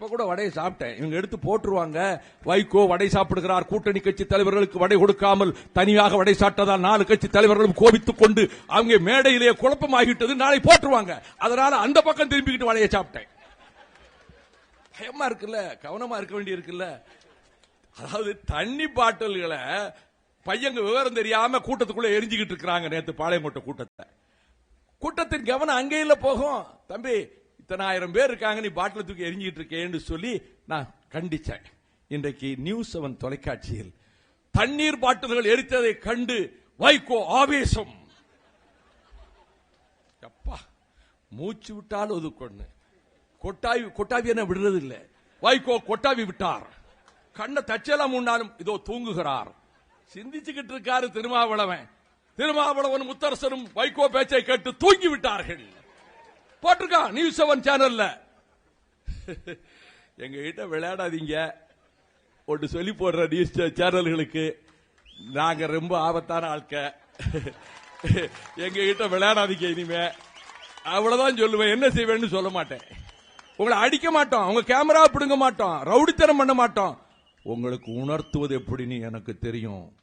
இப்ப கூட வடையை சாப்பிட்டேன். இவங்க எடுத்து போட்டுருவாங்க. வைகோ வடை சாப்பிடுகிறார். கூட்டணி கட்சி தலைவர்களுக்கு வடை கொடுக்காமல் தனியாக வடை சாப்பிட்டதால் நாலு கட்சி தலைவர்களும் கோபித்துக் கொண்டு அவங்க மேடையிலேயே குழப்பமாகிட்டது. நாளை போட்டுருவாங்க. அதனால அந்த பக்கம் திரும்பிக்கிட்டு வடையை சாப்பிட்டேன். பயமா இருக்குல்ல? கவனமா இருக்க வேண்டி இருக்குல்ல? அதாவது தண்ணி பாட்டில்களை பையங்க விவரம் தெரியாம கூட்டத்துக்குள்ள எரிஞ்சுக்கிட்டு இருக்கிறாங்க நேற்று பாளையங்கோட்டை கூட்டத்தை. கூட்டத்தின் கவனம் அங்கே இல்ல போகும். தம்பி இத்தனாயிரம் பேர் இருக்காங்க நீ பாட்டில் தூக்கி எரிஞ்சிட்டு இருக்கேன்னு சொல்லி நான் கண்டிச்சேன். இன்றைக்கு நியூஸ் செவன் தொலைக்காட்சியில் தண்ணீர் பாட்டில்கள் எரித்ததை கண்டு வைகோ ஆவேசம். அப்பா மூச்சு விட்டால் ஒதுக்கொண்ணு கொட்டாவி கொட்டாவி என்ன விடுறது இல்ல வைகோ கொட்டாவி விட்டார். கண்ணை தச்செல்லாம் உண்டாலும் இதோ தூங்குகிறார். சிந்திச்சுக்கிட்டு இருக்காரு திருமாவளவன். திருமாவளவன் முத்தரசனும் வைகோ பேச்சை கேட்டு தூங்கி விட்டார்கள் போட்டிருக்கான் நியூஸ் செவன் சேனல்ல எங்க கிட்ட விளையாடாதீங்க. ஒன்று சொல்லி போடுற நியூஸ் சேனல்களுக்கு நாங்க ரொம்ப ஆபத்தான ஆட்க. எங்க கிட்ட விளையாடாதீங்க இனிமே. அவ்வளவுதான் சொல்லுவேன். என்ன செய்வேன்னு சொல்ல மாட்டேன். உங்களை அடிக்க மாட்டோம். உங்க கேமரா பிடுங்க மாட்டோம். ரவுடித்தனம் பண்ண மாட்டோம். உங்களுக்கு உணர்த்துவது எப்படின்னு எனக்கு தெரியும்.